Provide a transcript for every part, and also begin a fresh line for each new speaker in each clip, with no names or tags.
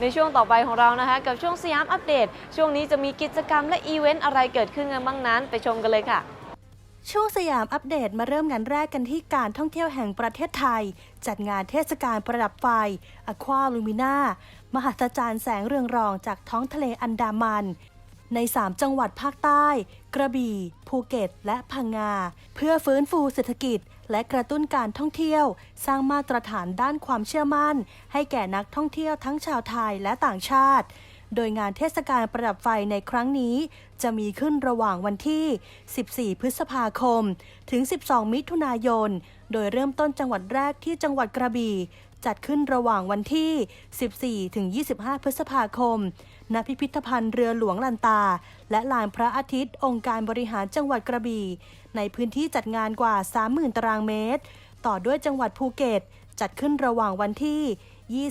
ในช่วงต่อไปของเรานะคะ กับช่วงสยามอัปเดต ช่วงนี้จะมีกิจกรรมและอีเวนต์อะไรเกิดขึ้นกันบ้างนั้น ไปชมกันเลยค่ะ
ช่วงสยามอัปเดตมาเริ่มงานแรกกันที่การท่องเที่ยวแห่งประเทศไทย จัดงานเทศกาลประดับไฟอควาลูมิน่ามหัศจรรย์แสงเรืองรองจากท้องทะเลอันดามัน ใน 3 จังหวัดภาคใต้ กระบี่ ภูเก็ต และพังงา เพื่อฟื้นฟูเศรษฐกิจ และกระตุ้นการท่องเที่ยว สร้างมาตรฐานด้านความเชื่อมั่น ให้แก่นักท่องเที่ยวทั้งชาวไทยและต่างชาติ โดยงานเทศกาลประดับไฟในครั้งนี้ จะมีขึ้นระหว่างวันที่ 14 พฤษภาคม ถึง 12 มิถุนายน โดยเริ่มต้นจังหวัดแรกที่จังหวัดกระบี่ จัดขึ้นระหว่างวันที่ 14 ถึง 25 พฤษภาคม ณ พิพิธภัณฑ์เรือหลวงลันตา และลานพระอาทิตย์ องค์การบริหารจังหวัดกระบี่ ในพื้นที่จัดงานกว่า 30,000 ตารางเมตร ต่อด้วยจังหวัดภูเก็ต จัดขึ้นระหว่างวันที่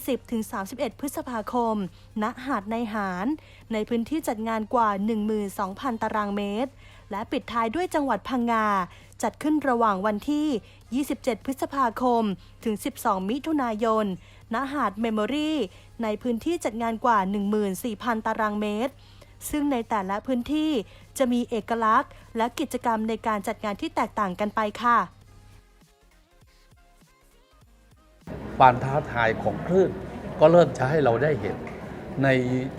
20-31 พฤษภาคม ณ หาดในหาร ในพื้นที่จัดงานกว่า 12,000 ตารางเมตร และปิดท้ายด้วยจังหวัดพังงา จัดขึ้นระหว่างวันที่ 27 พฤษภาคม ถึง 12 มิถุนายน ณ หาดเมมโมรีในพื้นที่จัดงานกว่า 14,000 ตารางเมตร ซึ่งในแต่ละพื้นที่จะมีเอกลักษณ์ และกิจกรรมในการจัดงานที่แตกต่างกันไปค่ะ
ความท้าทายของคลื่นก็เริ่มจะให้เราได้เห็น ใน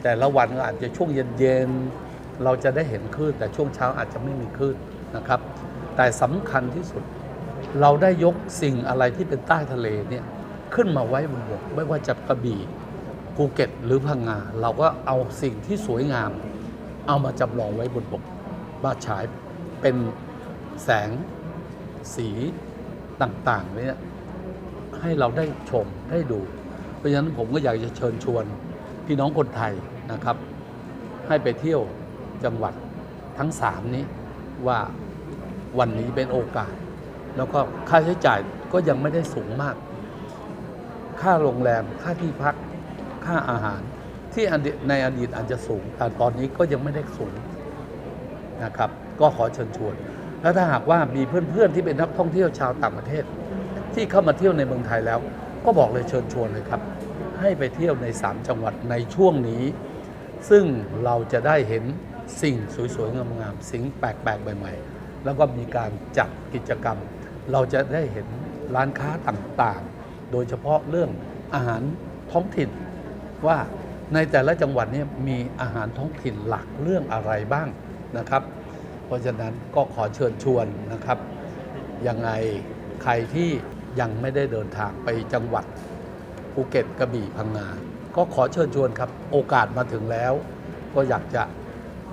แต่ละวันอาจจะช่วงเย็นๆเราจะได้เห็นคลื่นแต่ช่วงเช้าอาจจะไม่มีคลื่นนะครับ แต่สำคัญที่สุด เราได้ยกสิ่งอะไรที่เป็นใต้ทะเลเนี่ยขึ้นมาไว้บนบกไม่ว่าจะกระบี่ภูเก็ตหรือพังงา เราก็เอาสิ่งที่สวยงาม เอามาจำลองไว้บนบกมาฉายเป็นแสงสีต่างๆเนี่ยให้เราได้ชมได้ดู เพราะฉะนั้นผมก็อยากจะเชิญชวนพี่น้องคนไทยนะครับ ให้ไปเที่ยวจังหวัดทั้งสามนี้ว่า วันนี้เป็นโอกาส แล้วก็ค่าใช้จ่ายก็ยังไม่ได้สูงมาก ค่าโรงแรมค่าที่พักค่าอาหาร ที่ในอดีตอาจจะสูง แต่ตอนนี้ก็ยังไม่ได้สูงนะครับ ก็ขอเชิญชวน แล้วถ้าหากว่ามีเพื่อนๆที่เป็นนักท่องเที่ยวชาวต่างประเทศ ที่เข้ามาเที่ยวในเมืองไทยแล้ว ก็บอกเลยเชิญชวนเลยครับ ให้ไปเที่ยวใน 3 จังหวัดในช่วงนี้ ซึ่งเราจะได้เห็นสิ่งสวยๆงามๆสิ่งแปลกๆใหม่ๆ แล้วก็มีการจัดกิจกรรม เราจะได้เห็นร้านค้าต่างๆ โดยเฉพาะเรื่องอาหารท้องถิ่น ว่าในแต่ละจังหวัดนี้มีอาหารท้องถิ่นหลักเรื่องอะไรบ้างนะครับ เพราะฉะนั้นก็ขอเชิญชวนนะครับยังไงใครที่ยังไม่ได้เดินทางไปจังหวัดภูเก็ตกระบี่พังงา ก็ขอเชิญชวนครับ โอกาสมาถึงแล้ว ก็อยากจะ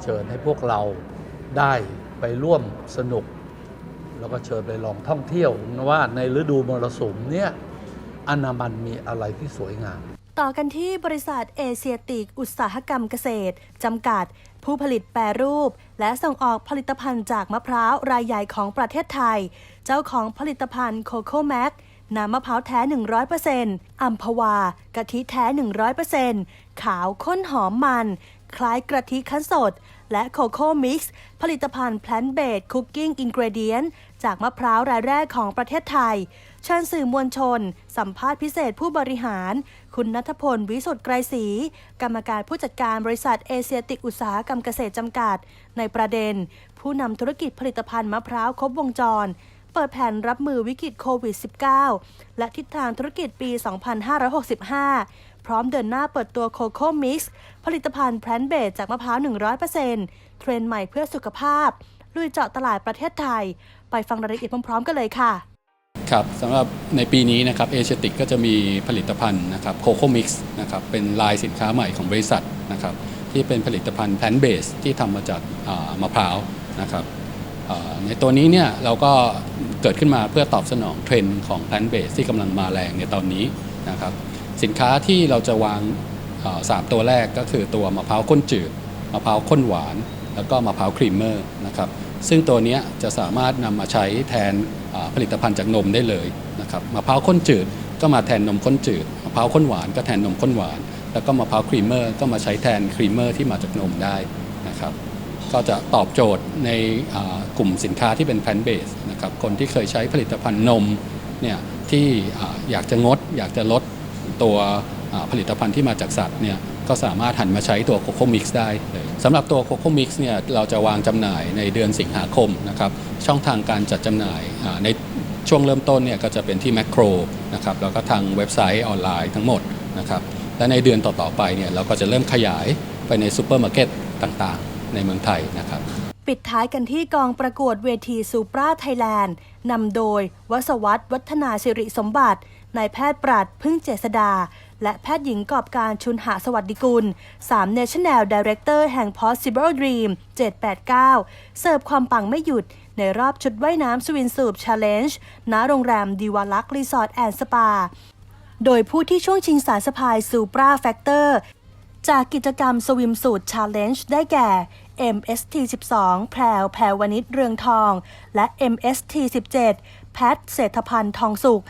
เชิญให้พวกเรา ได้ไปร่วมสนุก แล้วก็เชิญไปลองท่องเที่ยวว่าในฤดูมรสุมเนี่ยอนามันมีอะไรที่สวยงาม
ต่อกันที่บริษัทเอเชียติก อุตสาหกรรมเกษตร จำกัด ผู้ผลิตแปรรูป และส่งออกผลิตภัณฑ์จากมะพร้าวรายใหญ่ของประเทศไทย เจ้าของผลิตภัณฑ์โคโค่แม็กน้ำมะพร้าวแท้ 100%อัมพวากะทิแท้ 100%ขาวข้นหอมมัน คล้ายกะทิคั้นสด และโคโค่มิกซ์ผลิตภัณฑ์แพลนเบดคุกกิ้งอินกรเดียนจากมะพร้าวรายแรกของประเทศไทย เชิญสื่อมวลชน สัมภาษณ์พิเศษผู้บริหาร คุณนัทพล วิสุทธ์ไกรศรีกรรมการผู้จัดการบริษัทเอเชียติกอุตสาหกรรมเกษตรจำกัด ในประเด็น ผู้นำธุรกิจผลิตภัณฑ์มะพร้าวครบวงจรเปิดแผนรับมือวิกฤตโควิด -19 และทิศทางธุรกิจปี 2565 พร้อมเดินหน้าเปิดตัวโคโค่มิกซ์ผลิตภัณฑ์แพลนเบดจากมะพร้าว 100%เทรนใหม่เพื่อสุขภาพ ลุยเจาะตลาดประเทศไทย ไปฟังรายละเอียดพร้อมๆกันเลยค่ะ
ครับสำหรับในปีนี้นะครับเอเชียติกก็จะมีผลิตภัณฑ์นะครับโคโค่มิกซ์นะครับเป็นลายสินค้าใหม่ของบริษัทนะครับที่เป็นผลิตภัณฑ์แพนเบสที่ทำมาจากมะพร้าวนะครับในตัวนี้เนี่ยเราก็เกิดขึ้นมาเพื่อตอบสนองเทรนด์ของแพนเบสที่กำลังมาแรงในตอนนี้นะครับ สินค้าที่เราจะวางสามตัวแรกก็คือตัวมะพร้าวข้นจืดมะพร้าวข้นหวาน แล้วก็มะพร้าวครีมเมอร์นะครับซึ่งตัวนี้จะสามารถนำมาใช้แทนผลิตภัณฑ์จากนมได้เลยนะครับมะพร้าวข้นจืดก็มาแทนนมข้นจืดมะพร้าวข้นหวานก็แทนนมข้นหวาน แล้วก็มะพร้าวครีมเมอร์ก็มาใช้แทนครีมเมอร์ที่มาจากนมได้นะครับก็จะตอบโจทย์ในกลุ่มสินค้าที่เป็นแพนเบสนะครับคนที่เคยใช้ผลิตภัณฑ์นมเนี่ยที่อยากจะงด อยากจะลด ตัวผลิตภัณฑ์ที่มาจากสัตว์เนี่ยก็สามารถหันมาใช้ตัวโคโค่มิกซ์ได้สำหรับตัวโคโค่มิกซ์เนี่ยเราจะวางจำหน่ายในเดือนสิงหาคมนะครับช่องทางการจัดจำหน่ายในช่วงเริ่มต้นเนี่ยก็จะเป็นที่แมคโครนะครับแล้วก็ทางเว็บไซต์ออนไลน์ทั้งหมดนะครับและในเดือนต่อๆไปเนี่ยเราก็จะเริ่มขยายไปในซูเปอร์มาร์เก็ตต่างๆ ในเมืองไทยนะครับ
ปิดท้ายกันที่กองประกวดเวทีซูปราไทยแลนด์นำโดยวสวัตวัฒนาสิริสมบัติ นายแพทย์ปราดพึ่งเจษดา และแพทย์หญิงกอบการชุนหาสวัสดิกุล3 National Director แห่ง Possible Dream 789 เสิร์ฟความปังไม่หยุด ในรอบชุดว่ายน้ำสวินสูบ Challenge ณโรงแรมดีวาลักรีสอร์ทแอนด์สปา โดยผู้ที่ช่วงชิงสายสะพายซูปราแฟกเตอร์จากกิจกรรมสวิมสูตร Challenge ได้แก่ MST 12 แพรวแพรวนิชเรืองทอง และ MST 17 แพทเศรษฐพันธ์ทองสุข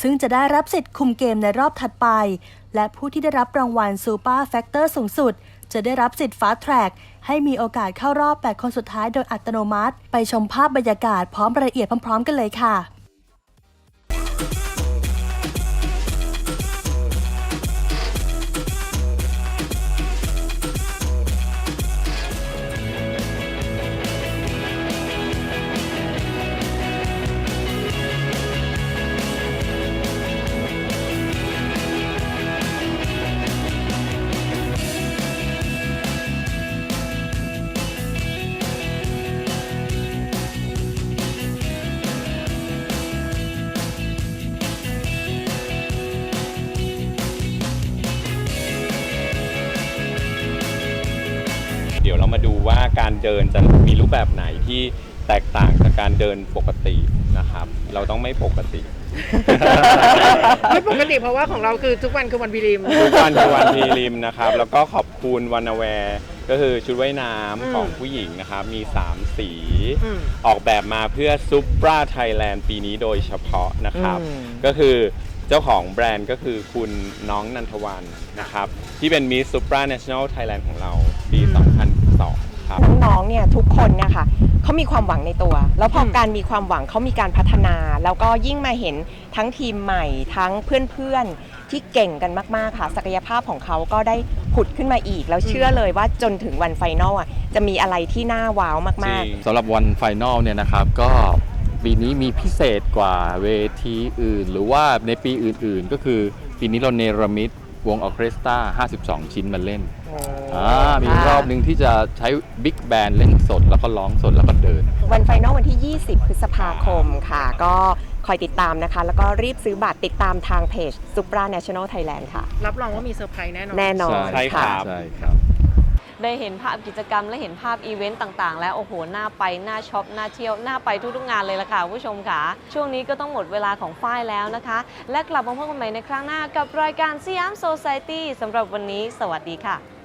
ซึ่งจะได้รับสิทธิ์คุมเกมในรอบถัดไป และผู้ที่ได้รับรางวัลซูเปอร์แฟกเตอร์สูงสุด จะได้รับสิทธิ์ฟาดแทร็กให้มีโอกาสเข้ารอบ 8 คนสุดท้ายโดยอัตโนมัติ ไปชมภาพบรรยากาศพร้อมรายละเอียดพร้อมๆ กันเลยค่ะ
มาดูว่าการเดินจะมีรูปแบบไหนที่แตกต่างจากการเดินปกตินะครับ เราต้องไม่ปกติ
ไม่ปกติเพราะว่าของเราคือทุกวันคือวันวีริม
ทุกวันคือวันพีริมนะครับ แล้วก็ขอบคุณวันแวร์ก็คือชุดว่ายน้
อืมำ
ของผู้หญิงนะครับ มี 3 สี
อืม
ออกแบบมาเพื่อซุปปราไทยแลนด์ปีนี้โดยเฉพาะนะครับ
อืม
ก็คือเจ้าของแบรนด์ก็คือคุณน้องนันทวันนะครับ ที่เป็นมิสซุปปราเนชั่นแนลไทยแลนด์ของเราปี
ทุกคนเนี่ยค่ะเขามีความหวังในตัว แล้วพออ
ม
การมีความหวังเขามีการพัฒนา แล้วก็ยิ่งมาเห็นทั้งทีมใหม่ทั้งเพื่อนๆที่เก่งกันมากๆค่ะ ศักยภาพของเขาก็ได้ผุดขึ้นมาอีก แล้วเชื่อเลยว่าจนถึงวันไฟนอลอะจะมีอะไรที่น่าว้าวมากๆ
สำหรับวันไฟนอลเนี่ยนะครับก็ปีนี้มีพิเศษกว่าเวทีอื่น หรือว่าในปีอื่นๆ ก็คือปีนี้เราเนรมิต วงออร์เคสตรา52 ชิ้นมาเล่นอ่ามีรอบหนึ่งที่จะใช้บิ๊กแบนด์เล่นสด แล้วก็ร้องสดแล้วก็เดิน
วันไฟนอลวันที่ 20 พฤษภาคมค่ะ ก็คอยติดตามนะคะ แล้วก็รีบซื้อบัตรติดตามทางเพจ Supra National Thailand ค่ะ
รับรองว่ามีเซอร์ไพรส์แน่นอน
แน่นอน
ใช่ครั
ค่ะ
บ
ใช่ครับ
ได้เห็นภาพกิจกรรมและเห็นภาพอีเวนต์ต่างๆ แล้วโอ้โหน่าไปน่าช็อปน่าเที่ยวน่าไปทุกๆงานเลยล่ะค่ะผู้ชมค่ะ ช่วงนี้ก็ต้องหมดเวลาของฝ้ายแล้วนะคะ และกลับมาพบกันใหม่ในครั้งหน้ากับรายการสยามโซซ i ตี้สำหรับวันนี้ สวัสดีค่ะ